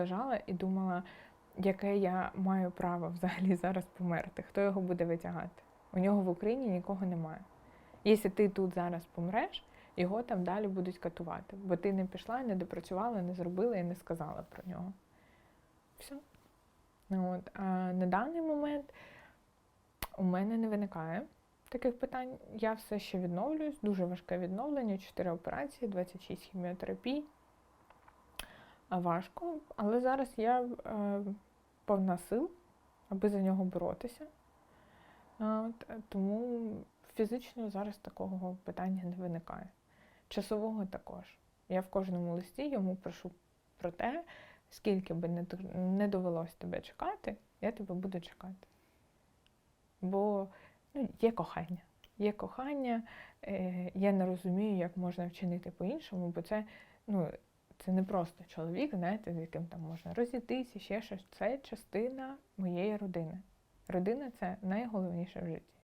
лежала і думала, яке я маю право взагалі зараз померти, хто його буде витягати. У нього в Україні нікого немає. Якщо ти тут зараз помреш, його там далі будуть катувати, бо ти не пішла, не допрацювала, не зробила і не сказала про нього. Все. Ну, от. А на даний момент у мене не виникає таких питань. Я все ще відновлююсь, дуже важке відновлення, 4 операції, 26 хіміотерапій. Важко, але зараз я е, повна сил, аби за нього боротися. От, тому фізично зараз такого питання не виникає. Часового також. Я в кожному листі йому прошу про те, скільки би не, д- не довелось тебе чекати, я тебе буду чекати. Бо ну, є кохання. Є кохання, е, я не розумію, як можна вчинити по-іншому, бо це, ну, це не просто чоловік, знаєте, з яким там можна розійтися, ще щось. Це частина моєї родини. Родина це найголовніше в житті.